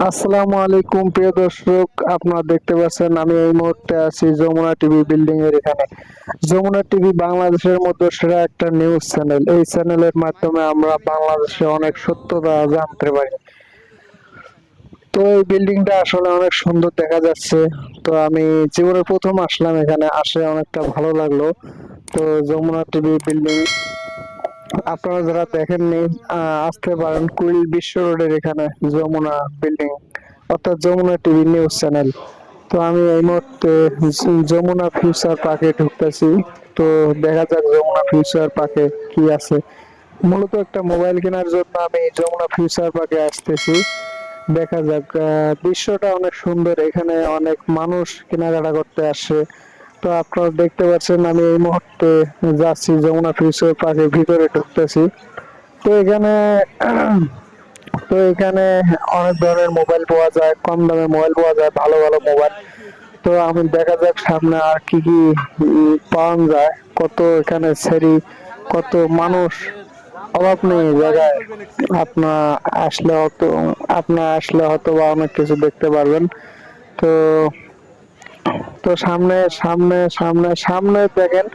আসসালামু আলাইকুম, প্রিয় দর্শক, আপনারা দেখতে পাচ্ছেন আমি এই মুহূর্তে আছি যমুনা টিভি বিল্ডিং এর এখানে। যমুনা টিভি বাংলাদেশের মধ্যে সেরা একটা নিউজ চ্যানেল এই চ্যানেলের মাধ্যমে আমরা বাংলাদেশে অনেক সত্যতা জানতে পারি। তো এই বিল্ডিংটা আসলে অনেক সুন্দর দেখা যাচ্ছে। তো আমি জীবনের প্রথম আসলাম এখানে, আসে অনেকটা ভালো লাগল। তো যমুনা টিভি বিল্ডিং আপনারা যারা দেখেননি আসতে পারেন কুইল বিশ্ব রোডের এখানে যমুনা বিল্ডিং অর্থাৎ যমুনা টিভি নিউজ চ্যানেল তো আমি এই মুহূর্তে যমুনা ফিউচার পার্কে ঢুকতেছি। তো দেখা যাক যমুনা ফিউচার পার্কে কি আছে। মূলত একটা মোবাইল কেনার জন্য আমি যমুনা ফিউচার পার্কে আসতেছি। দেখা যাক দৃশ্যটা অনেক সুন্দর। এখানে অনেক মানুষ কেনাকাটা করতে আসে। তো আপনারা দেখতে পাচ্ছেন আমি এই মুহূর্তে যাচ্ছি যমুনা ফিউচার পার্কের ভিতরে ঢুকতেছি। তো এখানে তো এখানে অনেক ধরনের মোবাইল পাওয়া যায়, কম দামে মোবাইল পাওয়া যায়, ভালো ভালো মোবাইল। তো আমি দেখা যাক সামনে আর কি কি পাওয়া যায়, কত এখানে সেরি, কত মানুষ, অভাব নেই জায়গায়। আপনার আসলে হয়তো আপনার আসলে হয়তো বা অনেক কিছু দেখতে পারবেন। তো তো সামনে সামনে সামনে সামনে দেখেন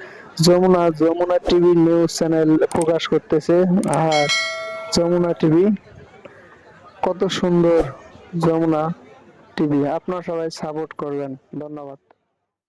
Jamuna Jamuna TV news channel প্রকাশ করতেছে। আর যমুনা টিভি, কত সুন্দর যমুনা টিভি। আপনারা সবাই সাপোর্ট করবেন। ধন্যবাদ।